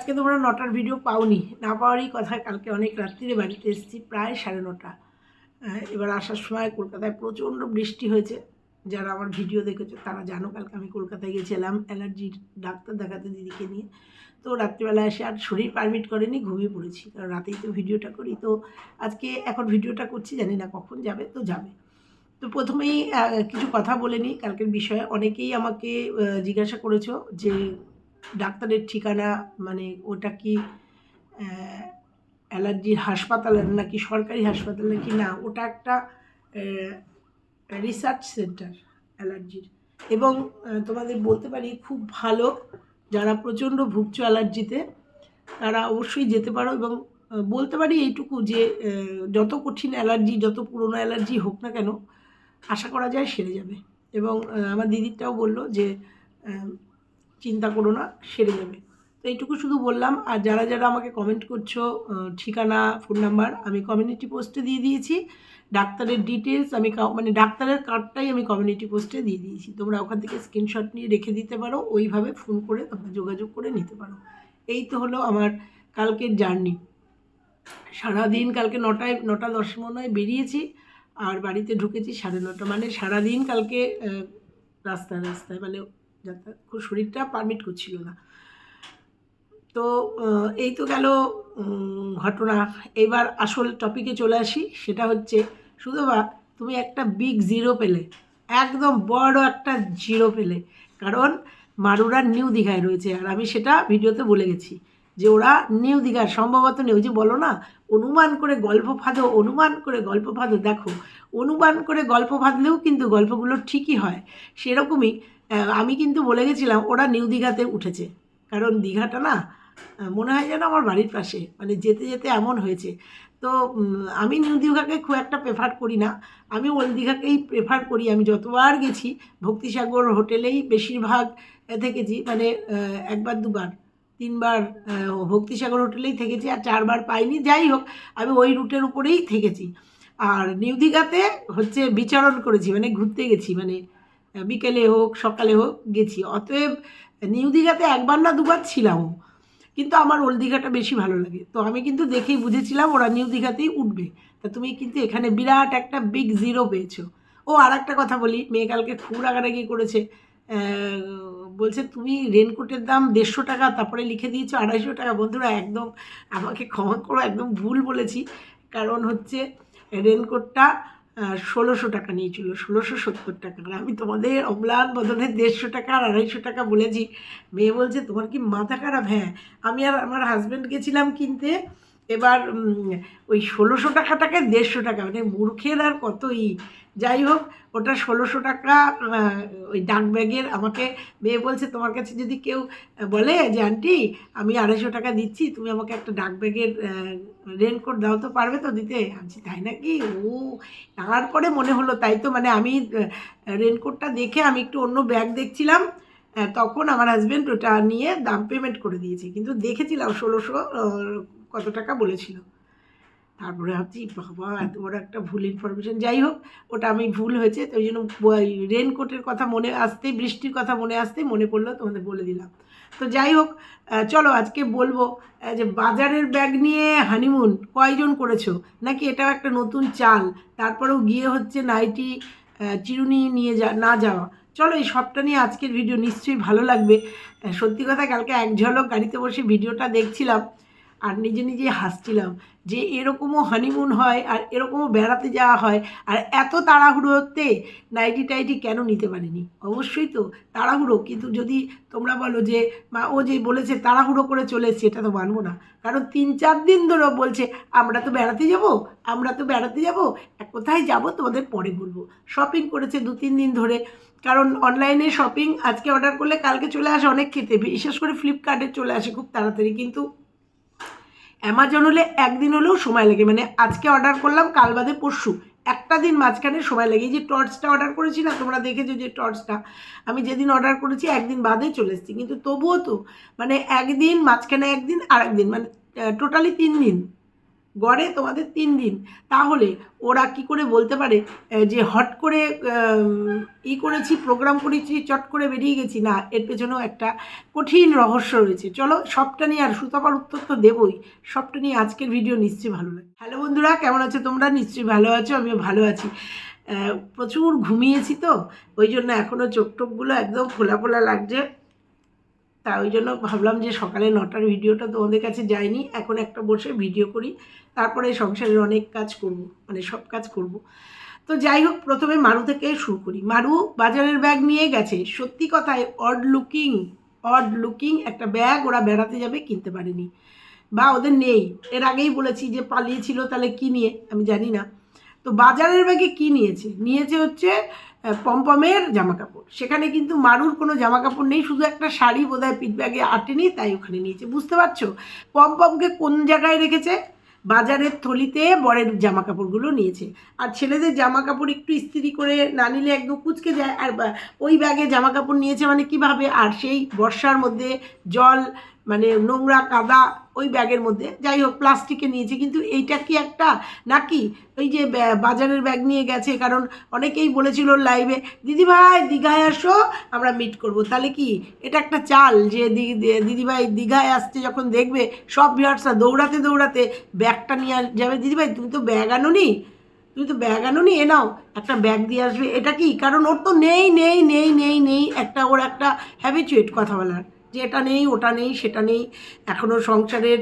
আজকে তোমরা নটার ভিডিও পাওনি। না পাওয়ারই কথা, কালকে অনেক রাত্রিরে বাড়িতে এসেছি, প্রায় সাড়ে নটা। এবার আসার সময় কলকাতায় প্রচণ্ড বৃষ্টি হয়েছে। যারা আমার ভিডিও দেখেছ, তারা জানো কালকে আমি কলকাতায় গেছিলাম অ্যালার্জির ডাক্তার দেখাতে দিদিকে নিয়ে। তো রাত্রিবেলা এসে আর শরীর পারমিট করেনি, ঘুমিয়ে পড়েছি। কারণ রাতেই তো ভিডিওটা করি। তো আজকে এখন ভিডিওটা করছি, জানি না কখন যাবে, তো যাবে। তো প্রথমেই কিছু কথা বলে নিই। কালকের বিষয়ে অনেকেই আমাকে জিজ্ঞাসা করেছ যে ডাক্তারের ঠিকানা মানে ওটা কি অ্যালার্জির হাসপাতাল নাকি সরকারি হাসপাতাল নাকি, না, ওটা একটা রিসার্চ সেন্টার অ্যালার্জির। এবং তোমাদের বলতে পারি খুব ভালো, যারা প্রচণ্ড ভুগছো অ্যালার্জিতে, তারা অবশ্যই যেতে পারো এবং বলতে পারি এইটুকু যে যত কঠিন অ্যালার্জি, যত পুরনো অ্যালার্জি হোক না কেন, আশা করা যায় সেরে যাবে। এবং আমার দিদিরটাও বলল যে চিন্তা করো না, সেরে যাবে। তো এইটুকু শুধু বললাম, আর যারা যারা আমাকে কমেন্ট করছ ঠিকানা ফোন নাম্বার আমি কমিউনিটি পোস্টে দিয়ে দিয়েছি। ডাক্তারের ডিটেলস আমি মানে ডাক্তারের কার্ডটাই আমি কমিউনিটি পোস্টে দিয়ে দিয়েছি। তোমরা ওখান থেকে স্ক্রিনশট নিয়ে রেখে দিতে পারো, ওইভাবে ফোন করে তোমরা যোগাযোগ করে নিতে পারো। এই তো হলো আমার কালকের জার্নি সারাদিন কালকে নটায়, নটা দশ মনে বেরিয়েছি, আর বাড়িতে ঢুকেছি সাড়ে নটা। মানে সারাদিন কালকে রাস্তায় রাস্তায় মানে শরীরটা পারমিট করছিল না। তো এই তো গেল ঘটনা। এবার আসল টপিকে চলে আসি। সেটা হচ্ছে শুধু বা তুমি একটা বিগ জিরো পেলে। একদম বড় একটা জিরো পেলে। কারণ মারুরা নিউ দীঘায় রয়েছে। আর আমি সেটা ভিডিওতে বলে গেছি। যে ওরা নিউ দীঘার, সম্ভবত ওই যে বলো না, অনুমান করে গল্প ফাঁদো, অনুমান করে গল্প ফাঁদো, দেখো, অনুমান করে গল্প ফাঁদলেও কিন্তু গল্পগুলো ঠিকই হয়। সেরকমই আমি কিন্তু বলে গেছিলাম, ওরা নিউ দীঘাতে উঠেছে। কারণ দীঘাটা না মনে হয় যেন আমার বাড়ির পাশে মানে যেতে যেতে এমন হয়েছে। তো আমি নিউ দীঘাকে খুব একটা প্রেফার করি না। আমি ওল্ড দীঘাকেই প্রেফার করি। আমি যতবার গেছি, ভক্তিসাগর হোটেলেই বেশিরভাগ থেকেছি মানে একবার দুবার। তিনবার ভক্তিসাগর হোটেলেই থেকেছি আর চারবার পাইনি। যাই হোক, আমি ওই রুটের উপরেই থেকেছি। আর নিউ দীঘাতে হচ্ছে বিচরণ করেছি মানে ঘুরতে গেছি মানে বিকেলে হোক, সকালে হোক গেছি। অতএব নিউ দীঘাতে একবার না দুবার ছিলামও, কিন্তু আমার ওল্ড দীঘাটা বেশি ভালো লাগে। তো আমি কিন্তু দেখেই বুঝেছিলাম ওরা নিউ দীঘাতেই উঠবে। তা তুমি কিন্তু এখানে বিরাট একটা বিগ জিরো পেয়েছ। ও আর একটা কথা বলি, মেয়ে কালকে খুব রাগারাগি করেছে। বলছে, তুমি রেনকোটের দাম দেড়শো টাকা, তারপরে লিখে দিয়েছ আড়াইশো টাকা। বন্ধুরা, একদম আমাকে ক্ষমা করো, একদম ভুল বলেছি। কারণ হচ্ছে রেনকোটটা ষোলোশো টাকা নিয়েছিল, ষোলোশো সত্তর টাকা। আমি তোমাদের অম্লান বদলে দেড়শো টাকা আর আড়াইশো টাকা বলেছি। মেয়ে বলছে, তোমার কি মাথা খারাপ? হ্যাঁ আমি আর আমার হাজব্যান্ড গেছিলাম কিনতে। এবার ওই ষোলোশো টাকাটাকে দেড়শো টাকা। মানে মূর্খের আর কতই। যাই হোক, ওটা ষোলোশো টাকা ওই ডাক ব্যাগের আমাকে মেয়ে বলছে, তোমার কাছে যদি কেউ বলে যে, আন্টি, আমি আড়াইশো টাকা দিচ্ছি, তুমি আমাকে একটা ডাক ব্যাগের রেনকোট দাও তো, পারবে তো দিতে? আমি তাই নাকি? ও তারপরে মনে হলো, তাই তো মানে আমি রেনকোটটা দেখে আমি একটু অন্য ব্যাগ দেখছিলাম তখন আমার হাজব্যান্ড ওটা নিয়ে দাম পেমেন্ট করে দিয়েছে। কিন্তু দেখেছিলাম ষোলোশো কত টাকা বলেছিল। তারপরে ভাবছি বাবা, এত বড় একটা ভুল ইনফরমেশন যাই হোক, ওটা আমি ভুল হয়েছে, তো ওই জন্য রেনকোটের কথা মনে আসতেই বৃষ্টির কথা মনে আসতেই মনে পড়ল, তোমাদের বলে দিলাম। তো যাই হোক চলো আজকে বলব যে বাজারের ব্যাগ নিয়ে হানিমুন কয়জন করেছ? নাকি এটাও একটা নতুন চাল? তারপরেও গিয়ে হচ্ছে নাইটি চিরুনি নিয়ে যা, না যাওয়া। চলো এই সবটা নিয়ে আজকের ভিডিও নিশ্চয়ই ভালো লাগবে। সত্যি কথা, কালকে এক ঝলক গাড়িতে বসে ভিডিওটা দেখছিলাম। আর নিজে নিজে হাসছিলাম যে এরকমও হানিমুন হয় আর এরকমও বেড়াতে যাওয়া হয় আর এত তাড়াহুড়োতে নাইটি টাইটি কেন নিতে পারিনি? অবশ্যই তো তাড়াহুড়ো। কিন্তু যদি তোমরা বলো যে, মা, ও যে বলেছে তাড়াহুড়ো করে চলে এসছে, এটা তো মানবো না। কারণ তিন চার দিন ধরে বলছে, আমরা তো বেড়াতে যাব, আমরা তো বেড়াতে যাব কোথায় যাব তোমাদের পরে বলব। শপিং করেছে দু তিন দিন ধরে। কারণ অনলাইনে শপিং আজকে অর্ডার করলে কালকে চলে আসে অনেক খেতে। বিশেষ করে ফ্লিপকার্টে চলে আসে খুব তাড়াতাড়ি। কিন্তু অ্যামাজন হলে একদিন হলেও সময় লাগে। মানে আজকে অর্ডার করলাম, কাল বাদে পরশু। একটা দিন মাঝখানে সময় লাগে। এই যে টর্চটা অর্ডার করেছি না, তোমরা দেখেছ যে টর্চটা আমি যেদিন অর্ডার করেছি, একদিন বাদে চলে এসেছি। কিন্তু তবুও তো মানে একদিন, মাঝখানে একদিন আর একদিন মানে টোটালি তিন দিন। গড়ে তোমাদের তিন দিন। তাহলে ওরা কি করে বলতে পারে যে হট করে ই করেছি প্রোগ্রাম করেছি, চট করে বেরিয়ে গেছি। না, এর পেছনেও একটা কঠিন রহস্য রয়েছে। চলো, সবটা নিয়ে আর সুতাপার উত্তর তো দেবই। সবটা নিয়ে আজকের ভিডিও নিশ্চয়ই ভালো লাগে। হ্যালো বন্ধুরা, কেমন আছো তোমরা? নিশ্চয়ই ভালো আছো, আমিও ভালো আছি। প্রচুর ঘুমিয়েছি তো, ওই জন্য এখনও চোখ টোকগুলো একদম ফোলা ফোলা লাগছে। তা ওই জন্য ভাবলাম যে সকালে নটার ভিডিওটা তোমাদের কাছে যায়নি এখন একটা বসে ভিডিও করি, তারপরে সংসারের অনেক কাজ করব মানে সব কাজ করব। তো যাই হোক, প্রথমে মারু থেকে শুরু করি। মারু বাজারের ব্যাগ নিয়ে গেছে। সত্যি কথায় অড লুকিং অড লুকিং একটা ব্যাগ ওরা বেড়াতে যাবে, কিনতে পারেনি। বা ওদের নেই। এর আগেই বলেছি যে পালিয়েছিল তাহলে কি নিয়ে, আমি জানি না। তো বাজারের ব্যাগে কি নিয়েছে? নিয়েছে হচ্ছে পমপমের জামা কাপড় সেখানে কিন্তু মারুর কোনো জামা কাপড় নেই, শুধু একটা শাড়ি বোধহয় পিঠ ব্যাগে আটেনি, তাই ওখানে নিয়েছে। বুঝতে পারছ? পমপমকে কোন জায়গায় রেখেছে? বাজারের থলিতে বরের জামা কাপড়গুলো নিয়েছে। আর ছেলেদের জামা কাপড় একটু ইস্ত্রি করে না নিলে একদম কুচকে যায়। আর ওই ব্যাগে জামা কাপড় নিয়েছে মানে কীভাবে? আর সেই বর্ষার মধ্যে জল মানে নোংরা কাদা ওই ব্যাগের মধ্যে। যাই হোক, প্লাস্টিকে নিয়েছে। কিন্তু এইটা কি একটা নাকি? ওই যে বাজারের ব্যাগ নিয়ে গেছে। কারণ অনেকেই বলেছিল লাইভে, দিদিভাই, দীঘায় আসো, আমরা মিট করব। তাহলে কি এটা একটা চাল যে দিদিভাই দীঘায় আসছে যখন দেখবে, সব ভিউয়ার্সরা দৌড়াতে দৌড়াতে ব্যাগটা নিয়ে যাবে, দিদিভাই, তুমি তো ব্যাগ আনোনি? তুমি তো ব্যাগ আনোনি? এ নাও, একটা ব্যাগ দিয়ে আসবে। এটা কি? কারণ ওর তো নেই নেই নেই নেই নেই একটা, ওর একটা হ্যাবিচুয়েট কথা বলার যে এটা নেই, ওটা নেই, সেটা নেই এখনও সংসারের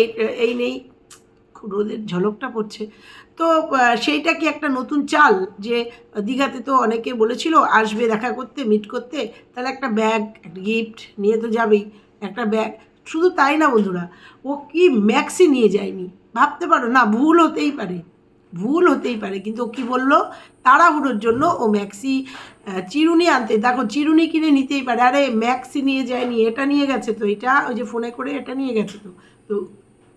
এই এই নেই। রোদের ঝলকটা পড়ছে। তো সেইটা কি একটা নতুন চাল যে দীঘাতে তো অনেকে বলেছিল, আসবে দেখা করতে মিট করতে, তাহলে একটা ব্যাগ একটা গিফট নিয়ে তো যাবেই, একটা ব্যাগ শুধু তাই না বন্ধুরা, ও কি ম্যাক্সি নিয়ে যায়নি। ভাবতে পারো, না, ভুল হতেই পারে। ভুল হতেই পারে। কিন্তু ও কী বলল? তাড়াহুড়োর জন্য ও ম্যাক্সি চিরুনি আনতে, দেখো চিরুনি কিনে নিতেই পারে। আরে ম্যাক্সি নিয়ে যায়নি, এটা নিয়ে গেছে তো এটা, ওই যে ফোনে করে এটা নিয়ে গেছে তো। তো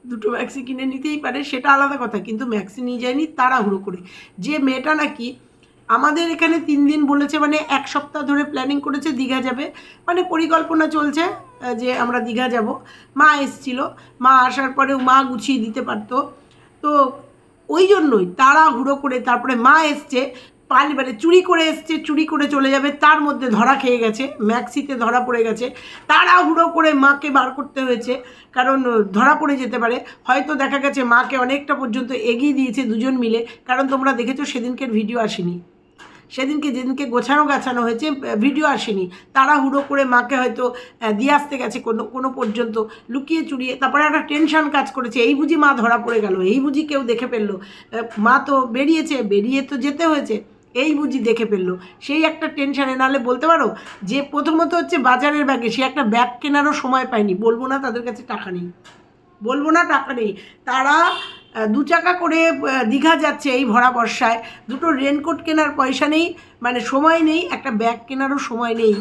দুটো ম্যাক্সি কিনে নিতেই পারে, সেটা আলাদা কথা, কিন্তু ম্যাক্সি নিয়ে যায়নি, তাড়াহুড়ো করে। যে মেয়েটা নাকি আমাদের এখানে তিন দিন বলেছে মানে এক সপ্তাহ ধরে প্ল্যানিং করেছে দীঘা যাবে। মানে পরিকল্পনা চলছে যে আমরা দীঘা যাব। মা এসছিল, মা আসার পরেও মা গুছিয়ে দিতে পারতো। তো ওই জন্যই তাড়াহুড়ো করে তারপরে মা এসছে, পালি মানে চুরি করে এসছে, চুরি করে চলে যাবে, তার মধ্যে ধরা খেয়ে গেছে, ম্যাক্সিতে ধরা পড়ে গেছে। তাড়াহুড়ো করে মাকে বার করতে হয়েছে, কারণ ধরা পড়ে যেতে পারে। হয়তো দেখা গেছে মাকে অনেকটা পর্যন্ত এগিয়ে দিয়েছে দুজন মিলে, কারণ তোমরা দেখেছ সেদিনকের ভিডিও আসেনি। সেদিনকে যেদিনকে গোছানো গাছানো হয়েছে ভিডিও আসেনি। তারা হুড়ো করে মাকে হয়তো দিয়ে আসতে গেছে কোনো কোনো পর্যন্ত, লুকিয়ে চুরিয়ে, তারপরে একটা টেনশন কাজ করেছে। এই বুঝি মা ধরা পড়ে গেল, এই বুঝি কেউ দেখে ফেলল। মা তো বেরিয়েছে, বেরিয়ে তো যেতে হয়েছে, এই বুঝি দেখে ফেলল। সেই একটা টেনশানে নাহলে বলতে পারো যে প্রথমত হচ্ছে বাজারের ব্যাগে সে একটা ব্যাগ কেনারও সময় পায়নি। বলব না তাদের কাছে টাকা নেই। বলব না টাকা নেই। তারা দু চাকা করে দীঘা যাচ্ছে এই ভরা বর্ষায়। দুটো রেনকোট কেনার পয়সা নেই মানে সময় নেই, একটা ব্যাগ কেনারও সময় নেই।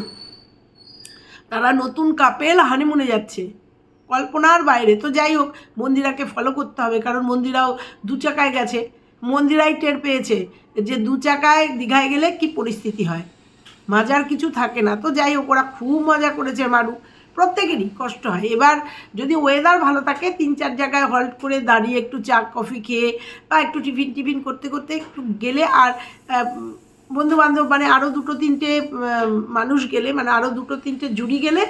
তারা নতুন কাপেল হানিমুনে যাচ্ছে। কল্পনার বাইরে। তো যাই হোক, মন্দিরাকে ফলো করতে হবে, কারণ মন্দিরাও দু চাকায় গেছে। মন্দিরাই টের পেয়েছে যে দু চাকায় দীঘায় গেলে কি পরিস্থিতি হয়। মজার কিছু থাকে না। তো যাই হোক, ওরা খুব মজা করেছে মারু প্রত্যেকেরই কষ্ট হয়। এবার যদি ওয়েদার ভালো থাকে, তিন চার জায়গায় হল্ট করে দাঁড়িয়ে একটু চা কফি খেয়ে বা একটু টিফিন টিফিন করতে করতে একটু গেলে আর বন্ধু বান্ধব মানে আরও দুটো তিনটে মানুষ গেলে মানে আরও দুটো তিনটে জুড়ি গেলে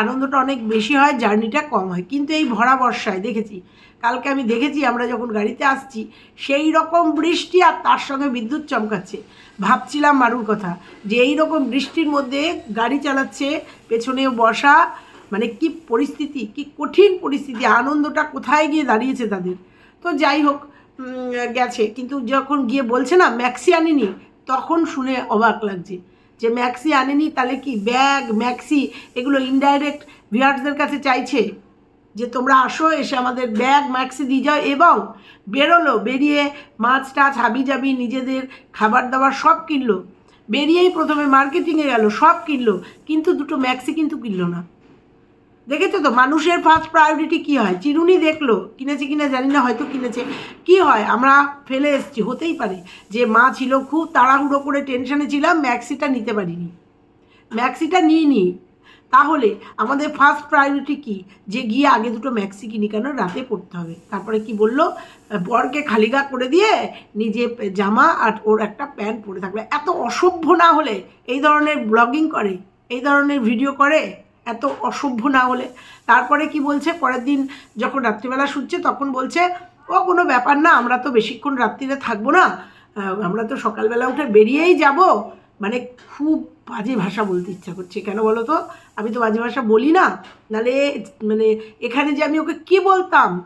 আনন্দটা অনেক বেশি হয় জার্নিটা কম হয়। কিন্তু এই ভরা বর্ষায়, দেখেছি, কালকে আমি দেখেছি আমরা যখন গাড়িতে আসছি, সেই রকম বৃষ্টি আর তার সঙ্গে বিদ্যুৎ চমকাচ্ছে। ভাবছিলাম মারুর কথা, যে এই রকম বৃষ্টির মধ্যে গাড়ি চালাচ্ছে পেছনে বসা মানে কি পরিস্থিতি, কি কঠিন পরিস্থিতি, আনন্দটা কোথায় গিয়ে দাঁড়িয়েছে তাদের? তো যাই হোক গেছে। কিন্তু যখন গিয়ে বলছে না, ম্যাক্সি আনিনি, তখন শুনে অবাক লাগছে। যে ম্যাক্সি আনেনি, তাহলে কি ব্যাগ ম্যাক্সি এগুলো ইনডাইরেক্ট ভিউয়ার্সদের কাছে চাইছে যে তোমরা আসো, এসে আমাদের ব্যাগ ম্যাক্সি দিয়ে যাও এবং বেরোলো, বেরিয়ে মাছ টাছ হাবি জাবি নিজেদের খাবার দাবার সব কিনলো। বেরিয়েই প্রথমে মার্কেটিংয়ে গেল, সব কিনলো, কিন্তু দুটো ম্যাক্সি কিন্তু কিনলো না। দেখেছ তো, মানুষের ফার্স্ট প্রায়োরিটি কি হয়? চিরুনি দেখল, কিনেছে কিনা, জানি না হয়তো কিনেছে। কি হয়? আমরা ফেলে এসেছি, হতেই পারে যে মা ছিল খুব তাড়াহুড়ো করে টেনশনে ছিলাম ম্যাক্সিটা নিতে পারিনি। ম্যাক্সিটা নিই নি তাহলে আমাদের ফার্স্ট প্রায়োরিটি কি? যে গিয়ে আগে দুটো ম্যাক্সি কিনি, কেন রাতে পড়তে হবে? তারপরে কি বলল? বরকে খালি গা করে দিয়ে নিজে জামা আর ওর একটা প্যান্ট পরে থাকবে। এত অসভ্য না হলে এই ধরনের ব্লগিং করে, এই ধরনের ভিডিও করে? এত অসভ্য না হলে। তারপরে কি বলছে? পরের দিন যখন রাত্রিবেলা শুচ্ছে, তখন বলছে, ও, কোনো ব্যাপার না, আমরা তো বেশিক্ষণ রাত্রিরে থাকব না। আমরা তো সকালবেলা উঠে বেরিয়েই যাব। মানে খুব বাজে ভাষা বলতে ইচ্ছা করছে। কেন বলো তো? আমি তো বাজে ভাষা বলি না। নালে মানে এখানে যে আমি ওকে কি বলতাম?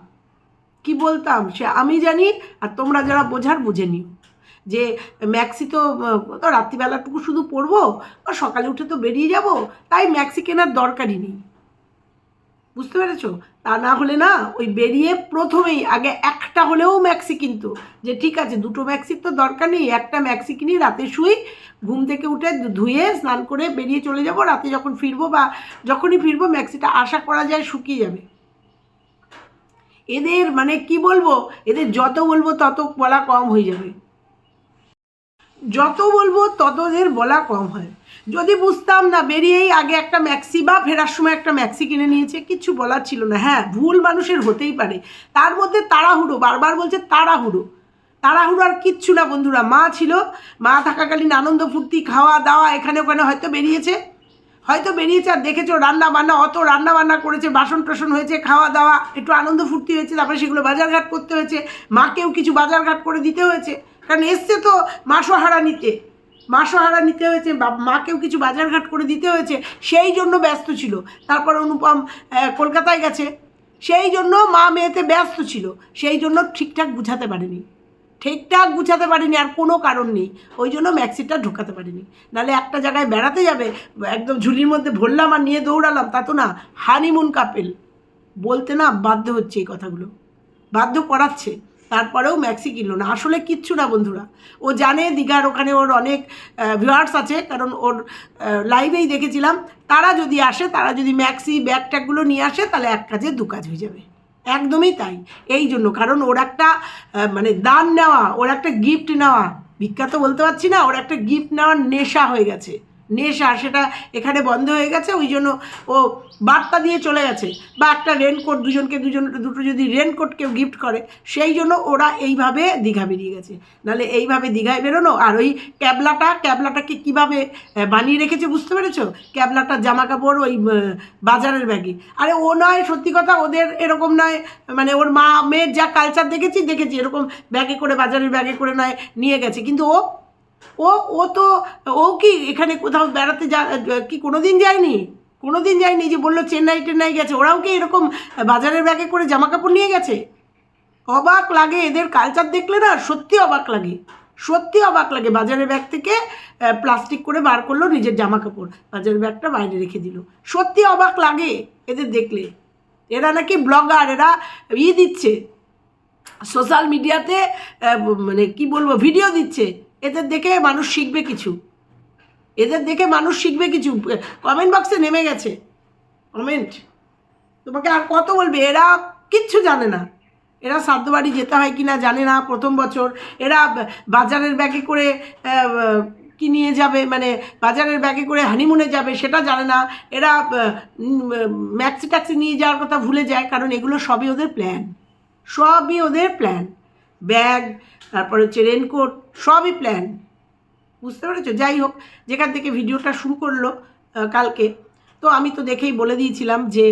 কি বলতাম? সে আমি জানি, আর তোমরা যারা বোঝার বুঝে নিও। যে ম্যাক্সি তো রাত্রিবেলাটুকু শুধু পরবো বা সকালে উঠে তো বেরিয়ে যাব, তাই ম্যাক্সি কেনার দরকারই নেই। বুঝতে পেরেছ? তা না হলে না, ওই বেরিয়ে প্রথমেই, আগে একটা হলেও ম্যাক্সি কিন্তু। যে ঠিক আছে, দুটো ম্যাক্সির তো দরকার নেই, একটা ম্যাক্সি কিনি, রাতে শুই, ঘুম থেকে উঠে ধুয়ে, স্নান করে বেরিয়ে চলে যাব, রাতে যখন ফিরবো বা যখনই ফিরবো ম্যাক্সিটা আশা করা যায় শুকিয়ে যাবে। এদের মানে কি বলব? এদের যত বলব তত বলা কম হয়ে যাবে। যত বলব তত এদের বলা কম হয়। যদি বুঝতাম না, বেরিয়েই আগে একটা ম্যাক্সি বা ফেরার সময় একটা ম্যাক্সি কিনে নিয়েছে কিছু বলার ছিল না। হ্যাঁ ভুল মানুষের হতেই পারে। তার মধ্যে তাড়াহুড়ো, বারবার বলছে তাড়াহুড়ো। তাড়াহুড়ো আর কিচ্ছু না বন্ধুরা, মা ছিল, মা থাকাকালীন আনন্দ, ফুর্তি, খাওয়া দাওয়া, এখানে ওখানে হয়তো বেরিয়েছে। হয়তো বেরিয়েছে আর দেখেছ, রান্না বান্না, অত রান্না বান্না করেছে, বাসন টাসন হয়েছে, খাওয়া দাওয়া, একটু আনন্দ, ফুর্তি হয়েছে, তারপরে সেগুলো বাজারঘাট করতে হয়েছে। মাকেও কিছু বাজারঘাট করে দিতে হয়েছে। কারণ এসছে তো মাসোহারা নিতে মাসোহারা নিতে হয়েছে মাকেও কিছু বাজারঘাট করে দিতে হয়েছে, সেই জন্য ব্যস্ত ছিল। তারপর অনুপম কলকাতায় গেছে, সেই জন্য মা মেয়েতে ব্যস্ত ছিল। সেই জন্য ঠিকঠাক বুঝাতে পারেনি। ঠিকঠাক গুছাতে পারিনি, আর কোনো কারণ নেই। ওই জন্য ম্যাক্সিটা ঢোকাতে পারিনি। নাহলে একটা জায়গায় বেড়াতে যাবে, একদম ঝুলির মধ্যে ভরলাম আর নিয়ে দৌড়ালাম, তা তো না হানিমুন কাপেল বলতে না বাধ্য হচ্ছে এই কথাগুলো। বাধ্য করাচ্ছে। তারপরেও ম্যাক্সি কিনলো না। আসলে কিচ্ছু না বন্ধুরা। ও জানে, দীঘার ওখানে ওর অনেক ভিউয়ার্স আছে, কারণ ওর লাইভেই দেখেছিলাম। তারা যদি আসে, তারা যদি ম্যাক্সি ব্যাগ ট্যাগগুলো নিয়ে আসে, তাহলে এক কাজে দু কাজ হয়ে যাবে। একদমই তাই। এই জন্য, কারণ ওর একটা মানে দান নেওয়া, ওর একটা গিফট নেওয়া, বিখ্যাত বলতে পারছি না, ওর একটা গিফট নেওয়ার নেশা হয়ে গেছে। নেশা সেটা এখানে বন্ধ হয়ে গেছে, ওই জন্য ও বার্তা দিয়ে চলে গেছে। বা একটা রেনকোট দুজনকে, দুজন, দুটো যদি রেনকোট কেউ গিফট করে, সেই জন্য ওরা এইভাবে দীঘা বেরিয়ে গেছে। নাহলে এইভাবে দীঘায় বেরোনো, আর ওই ক্যাবলাটা, ক্যাবলাটাকে কীভাবে বানিয়ে রেখেছে বুঝতে পেরেছ? ক্যাবলাটার জামা কাপড় ওই বাজারের ব্যাগে। আরে ও নয়, সত্যি কথা ওদের এরকম নয় মানে ওর মা, মেয়ের যা কালচার দেখেছি দেখেছি। এরকম ব্যাগে করে, বাজারের ব্যাগে করে নয়, নিয়ে গেছে। কিন্তু ও ও ও তো, ও কি এখানে কোথাও বেড়াতে যা, কি কোনো দিন যায়নি? কোনো দিন যায়নি যে বলল চেন্নাই টেন্নাই গেছে। ওরাও কি এরকম বাজারের ব্যাগে করে জামা কাপড় নিয়ে গেছে? অবাক লাগে, এদের কালচার দেখলে না সত্যি অবাক লাগে। সত্যি অবাক লাগে, বাজারের ব্যাগ থেকে প্লাস্টিক করে বার করল নিজের জামা কাপড় বাজারের ব্যাগটা বাইরে রেখে দিল। সত্যি অবাক লাগে এদের দেখলে। এরা নাকি ব্লগার, এরা ই দিচ্ছে। সোশ্যাল মিডিয়াতে মানে কি বলব ভিডিও দিচ্ছে। এদের দেখে মানুষ শিখবে কিছু। এদের দেখে মানুষ শিখবে কিছু। কমেন্ট বক্সে নেমে গেছে। কমেন্ট তোমাকে আর কত বলবে? এরা কিচ্ছু জানে না। এরা শ্রাদ্ধ বাড়ি যেতে হয় কি না জানে না প্রথম বছর। এরা বাজারের ব্যাগে করে কি নিয়ে যাবে? মানে বাজারের ব্যাগে করে হানিমুনে যাবে, সেটা জানে না। এরা ম্যাক্সি ট্যাক্সি নিয়ে যাওয়ার কথা ভুলে যায়, কারণ এগুলো সবই ওদের প্ল্যান সবই ওদের প্ল্যান ব্যাগ তারপর হচ্ছে রেনকোট সবই প্ল্যান বুঝতে পেরেছ? যাই হোক, যেখান থেকে ভিডিওটা শুরু করল কালকে, তো আমি তো দেখেই বলে দিয়েছিলাম যে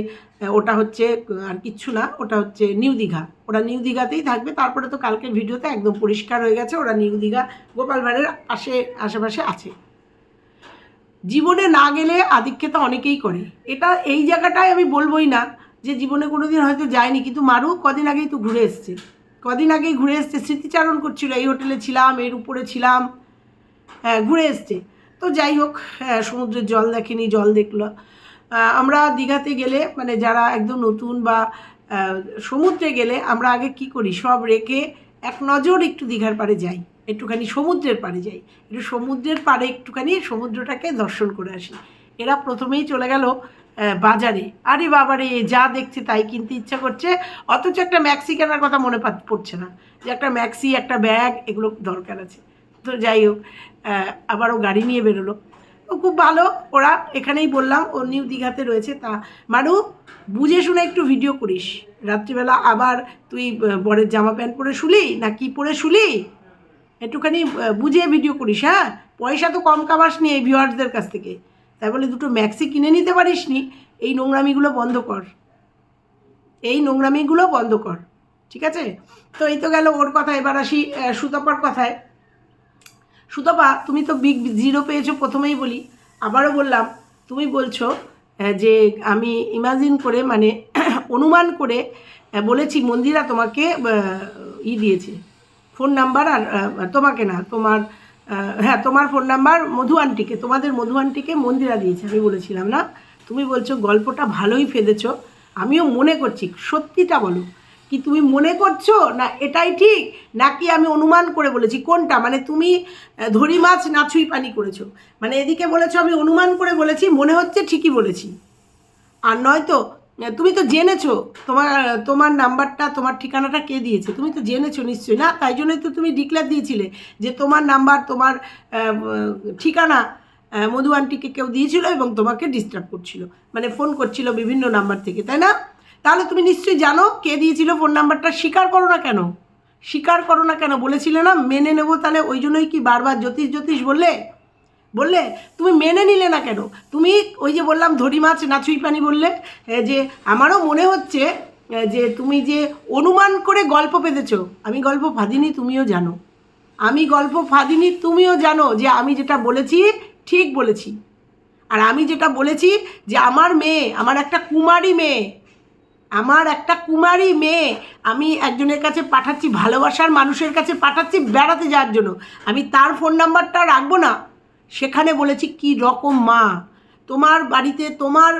ওটা হচ্ছে আর কিচ্ছু না, ওটা হচ্ছে নিউ দীঘা ওরা নিউ দীঘাতেই থাকবে, তারপরে তো কালকের ভিডিওতে একদম পরিষ্কার হয়ে গেছে, ওরা নিউ দীঘা গোপাল ভাড়ের পাশে, আশেপাশে আছে। জীবনে না গেলে আধিক্যতা অনেকেই করে। এটা এই জায়গাটায় আমি বলবোই না যে জীবনে কোনো দিন হয়তো যায়নি, কিন্তু মারু কদিন আগেই তো ঘুরে এসছে। কদিন আগেই ঘুরে এসছে, স্মৃতিচারণ করছিল, এই হোটেলে ছিলাম, এর উপরে ছিলাম। হ্যাঁ ঘুরে এসছে। তো যাই হোক হ্যাঁ সমুদ্রের জল দেখেনি, জল দেখল। আমরা দীঘাতে গেলে মানে যারা একদম নতুন বা সমুদ্রে গেলে আমরা আগে কি করি, সব রেখে এক নজর একটু দীঘার পাড়ে যাই, একটুখানি সমুদ্রের পাড়ে যাই। একটু সমুদ্রের পাড়ে একটুখানি সমুদ্রটাকে দর্শন করে আসি। এরা প্রথমেই চলে গেল বাজারে। আরে বাবারে, যা দেখছে তাই কিনতে ইচ্ছা করছে। অথচ একটা ম্যাক্সি কেনার কথা মনে পড়ছে না। যে একটা ম্যাক্সি একটা ব্যাগ এগুলো দরকার আছে। তো যাই হোক আবারও গাড়ি নিয়ে বেরোলো। ও খুব ভালো, ওরা এখানেই বললাম, ও নিউ দীঘাতে রয়েছে। তা মানু বুঝে শুনে একটু ভিডিও করিস। রাত্রিবেলা আবার তুই বরের জামা প্যান্ট পরে শুলি, না কি পরে শুলি? একটুখানি বুঝে ভিডিও করিস হ্যাঁ? পয়সা তো কম কামাস নি এই ভিউয়ার্সদের কাছ থেকে। তাই বলে দুটো ম্যাক্সি কিনে নিতে পারিস নি, এই নোংরামিগুলো বন্ধ কর। এই নোংরামিগুলো বন্ধ কর, ঠিক আছে? তো এই তো গেল ওর কথা এবার আসি সুতপার কথায়। সুতপা, তুমি তো বিগ জিরো পেয়েছ প্রথমেই বলি। আবারও বললাম, তুমি বলছো যে আমি ইমাজিন করে মানে অনুমান করে বলেছি মন্দিরা তোমাকে ই দিয়েছে। ফোন নাম্বার আর তোমাকে না, তোমার হ্যাঁ তোমার ফোন নাম্বার মধু আন্টিকে তোমাদের মধু আন্টিকে মন্দিরা দিয়েছে, আমি বলেছিলাম না? তুমি বলছো গল্পটা ভালোই ফেদেছো আমিও মনে করছি, সত্যিটা বলো। কি তুমি মনে করছ না এটাই ঠিক? নাকি আমি অনুমান করে বলেছি, কোনটা? মানে তুমি ধরি মাছ নাছুই পানি করেছ। মানে এদিকে বলেছ, আমি অনুমান করে বলেছি, মনে হচ্ছে ঠিকই বলেছি। আর নয়তো তুমি তো জেনেছো তোমার তোমার নাম্বারটা, তোমার ঠিকানাটা কে দিয়েছে? তুমি তো জেনেছো নিশ্চয়ই। না, তাই জন্যই তো তুমি ডিক্লেয়ার দিয়েছিলে যে তোমার নাম্বার, তোমার ঠিকানা মধু আন্টিকে কেউ দিয়েছিল এবং তোমাকে ডিস্টার্ব করছিল। মানে ফোন করছিল বিভিন্ন নাম্বার থেকে, তাই না? তাহলে তুমি নিশ্চয়ই জানো কে দিয়েছিল ফোন নাম্বারটা? স্বীকার করো না কেন? স্বীকার করো না কেন? বলেছিলে না, মেনে নেব তাহলে। ওই জন্যই কি বারবার জ্যোতিষ জ্যোতিষ বললে? বললে? তুমি মেনে নিলে না কেন? তুমি ওই যে বললাম ধরি মাছ নাচুই পানি বললে যে আমারও মনে হচ্ছে যে তুমি যে অনুমান করে গল্প পেতেছো, আমি গল্প ফাঁদিনি তুমিও জানো। আমি গল্প ফাঁদিনি তুমিও জানো যে আমি যেটা বলেছি, ঠিক বলেছি। আর আমি যেটা বলেছি যে আমার মেয়ে, আমার একটা কুমারী মেয়ে, আমার একটা কুমারী মেয়ে, আমি একজনের কাছে পাঠাচ্ছি, ভালোবাসার মানুষের কাছে পাঠাচ্ছি বেড়াতে যাওয়ার জন্য। আমি তার ফোন নাম্বারটা রাখব না? সেখানে বলেছি, কি রকম মা? তোমার বাড়িতে তোমার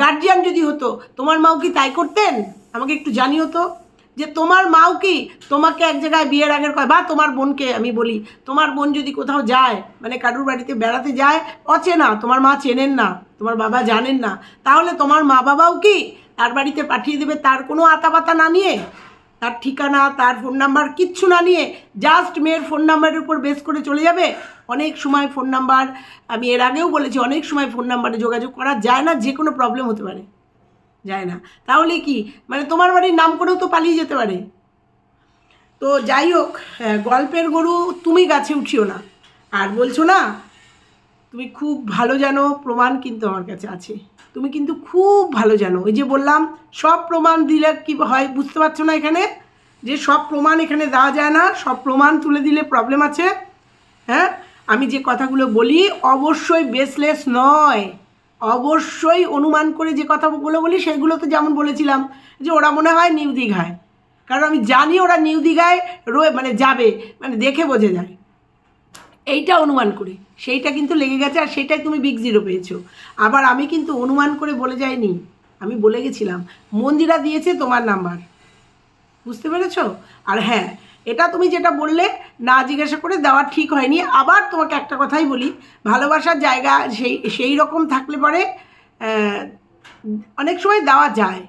গার্জিয়ান যদি হতো, তোমার মাও কি তাই করতেন? আমাকে একটু জানিও তো, যে তোমার মাও কি তোমাকে এক জায়গায় বিয়ের আগের কয়, বা তোমার বোনকে আমি বলি, তোমার বোন যদি কোথাও যায় মানে কারুর বাড়িতে বেড়াতে যায়, অচেনা, তোমার মা চেনেন না, তোমার বাবা জানেন না, তাহলে তোমার মা বাবাও কি তার বাড়িতে পাঠিয়ে দেবে তার কোনো আতাপাতা না নিয়ে? তার ঠিকানা, তার ফোন নাম্বার কিচ্ছু না নিয়ে জাস্ট মেয়ের ফোন নাম্বারের উপর বেস করে চলে যাবে। অনেক সময় ফোন নাম্বার আমি এর আগেও বলেছি, অনেক সময় ফোন নাম্বারে যোগাযোগ করা যায় না যে কোনো প্রবলেম হতে পারে। যায় না। তাহলে কি? মানে তোমার বাড়ির নাম করেও তো পালিয়ে যেতে পারে। তো যাই হোক গল্পের গরু তুমি গাছে উঠিও না। আর বলছো না তুমি খুব ভালো জানো, প্রমাণ কিন্তু আমার কাছে আছে। তুমি কিন্তু খুব ভালো জানো। ওই যে বললাম, সব প্রমাণ দিলে কি হয় বুঝতে পারছ না এখানে? যে সব প্রমাণ এখানে দেওয়া যায় না, সব প্রমাণ তুলে দিলে প্রবলেম আছে। হ্যাঁ? আমি যে কথাগুলো বলি, অবশ্যই বেসলেস নয়। অবশ্যই অনুমান করে যে কথাগুলো বলি, সেগুলো তো যেমন বলেছিলাম, যে ওরা মনে হয় নিউ দীঘায়। কারণ আমি জানি ওরা নিউ দীঘায় রয়ে মানে যাবে মানে দেখে বোঝা যায়। এইটা অনুমান করে। সেইটা কিন্তু লেগে গেছে আর সেটাই তুমি বিগ জিরো পেয়েছ। আবার আমি কিন্তু অনুমান করে বলে যাইনি। আমি বলে গেছিলাম, মন্দিরা দিয়েছে তোমার নাম্বার। বুঝতে পেরেছ? আর হ্যাঁ এটা তুমি যেটা বললে, না জিজ্ঞাসা করে দেওয়া ঠিক হয়নি। আবার তোমাকে একটা কথাই বলি, ভালোবাসার জায়গা সেই সেই রকম থাকলে পরে অনেক সময় দেওয়া যায়।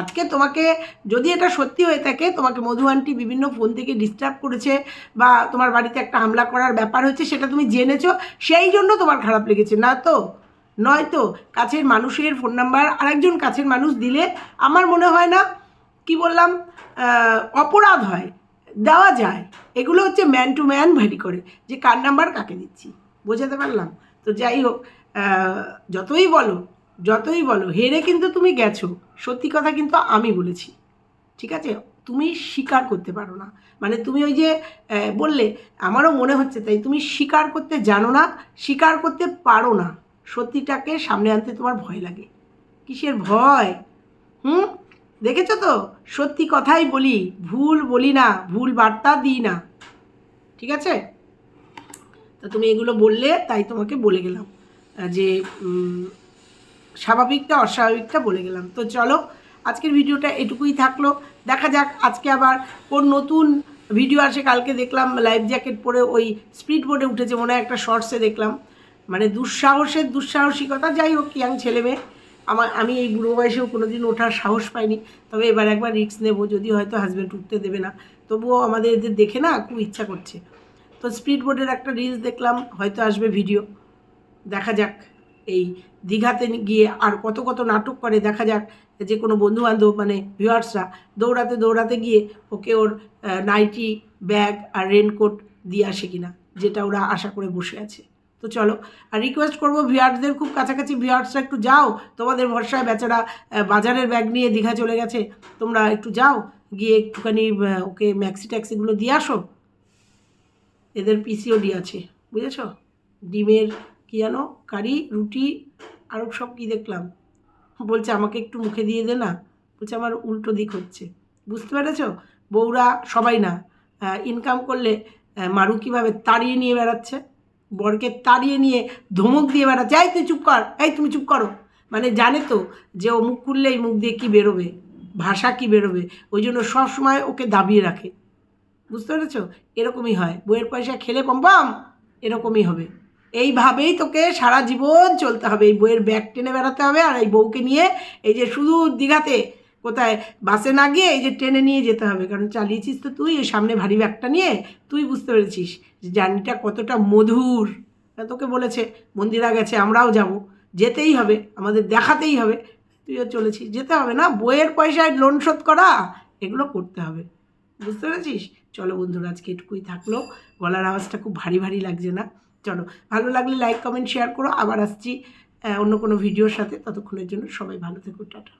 আজকে তোমাকে যদি এটা সত্যি হয়ে থাকে, তোমাকে মধু আন্টি বিভিন্ন ফোন থেকে ডিস্টার্ব করেছে বা তোমার বাড়িতে একটা হামলা করার ব্যাপার হচ্ছে সেটা তুমি জেনেছো, সেই জন্য তোমার খারাপ লেগেছে, না তো? নয়তো কাছের মানুষের ফোন নাম্বার আরেকজন কাছের মানুষ দিলে আমার মনে হয় না, কি বললাম অপরাধ হয়, দেওয়া যায়। এগুলো হচ্ছে ম্যান টু ম্যান ভ্যারি করে, যে কার নাম্বার কাকে দিচ্ছি, বোঝাতে পারলাম? তো যাই হোক যতই বলো যতই বলো, হেরে কিন্তু তুমি গেছো। সত্যি কথা কিন্তু আমি বলেছি। ঠিক আছে? তুমি স্বীকার করতে পারো না। মানে তুমি ওই যে বললে, আমারও মনে হচ্ছে তাই, তুমি স্বীকার করতে জানো না, স্বীকার করতে পারো না। সত্যিটাকে সামনে আনতে তোমার ভয় লাগে। কিসের ভয়? হুম? দেখেছ তো? সত্যি কথাই বলি, ভুল বলি না, ভুল বার্তা দিই না। ঠিক আছে? তা তুমি এগুলো বললে, তাই তোমাকে বলে গেলাম। যে স্বাভাবিকটা, অস্বাভাবিকটা বলে গেলাম। তো চলো, আজকের ভিডিওটা এটুকুই থাকল। দেখা যাক আজকে আবার কোন নতুন ভিডিও আসে। কালকে দেখলাম লাইফ জ্যাকেট পরে ওই স্পিড বোর্ডে উঠেছে, মনে হয় একটা শর্টসে দেখলাম। মানে দুঃসাহসের দুঃসাহসিকতা, যাই হোক ইয়াং ছেলে মেয়ে। আমার, আমি এই বুড়ো বয়সেও কোনো দিন ওঠার সাহস পাইনি। তবে এবার একবার রিস্ক নেব, যদি হয়তো হাজব্যান্ড উঠতে দেবে না। তবুও আমাদের এদের দেখে না খুব ইচ্ছা করছে। তো স্পিড বোর্ডের একটা রিলস দেখলাম, হয়তো আসবে ভিডিও দেখা যাক। এই দীঘাতে গিয়ে আর কত কত নাটক করে, দেখা যাক যে কোনো বন্ধুবান্ধব মানে ভিউয়ার্সরা দৌড়াতে দৌড়াতে গিয়ে ওকে ওর নাইটি, ব্যাগ আর রেনকোট দিয়ে আসে কিনা, যেটা ওরা আশা করে বসে আছে। তো চলো, আর রিকোয়েস্ট করব ভিউয়ার্সদের খুব কাছাকাছি ভিউয়ার্সরা একটু যাও, তোমাদের ভরসায় বেচারা বাজারের ব্যাগ নিয়ে দীঘা চলে গেছে, তোমরা একটু যাও, গিয়ে একটুখানি ওকে ম্যাক্সি ট্যাক্সিগুলো দিয়ে আসো। এদের পিসিওডি আছে, বুঝেছ? ডিমের কী জানো? কারি, রুটি আরও সব কী দেখলাম? বলছে, আমাকে একটু মুখে দিয়ে দে না। বলছে, আমার উল্টো দিক হচ্ছে। বুঝতে পেরেছ? বউরা সবাই না। ইনকাম করলে মারু কীভাবে তাড়িয়ে নিয়ে বেড়াচ্ছে? বরকে তাড়িয়ে নিয়ে ধমক দিয়ে বেড়াচ্ছে। এই, তুই চুপ কর। এই, তুমি চুপ করো। মানে জানে তো যে ও মুখ খুললেই মুখ দিয়ে কী বেরোবে, ভাষা কী বেরোবে। ওই জন্য সবসময় ওকে দাবিয়ে রাখে। বুঝতে পেরেছ? এরকমই হয়। বইয়ের পয়সা খেলে পম্পাম এরকমই হবে। এইভাবেই তোকে সারা জীবন চলতে হবে। এই বইয়ের ব্যাগ টেনে বেড়াতে হবে আর এই বউকে নিয়ে এই যে শুধু দীঘাতে কোথায় বাসে না গিয়ে এই যে ট্রেনে নিয়ে যেতে হবে। কারণ চালিয়েছিস তো তুই, এই সামনে ভারী ব্যাগটা নিয়ে তুই বুঝতে পেরেছিস যে জার্নিটা কতটা মধুর। তা তোকে বলেছে, মন্দিরা গেছে, আমরাও যাব। যেতেই হবে, আমাদের দেখাতেই হবে। তুইও চলেছিস, যেতে হবে না। বইয়ের পয়সায় লোন শোধ করা, এগুলো করতে হবে। বুঝতে পেরেছিস? চলো বন্ধুরা, আজকে এটুকুই থাকল। গলার আওয়াজটা খুব ভারী ভারী লাগছে না। চলো, ভালো লাগলে লাইক কমেন্ট শেয়ার করো। আবার আসছি অন্য কোনো ভিডিওর সাথে। ততক্ষণের জন্য সবাই ভালো থেকো, টাটা।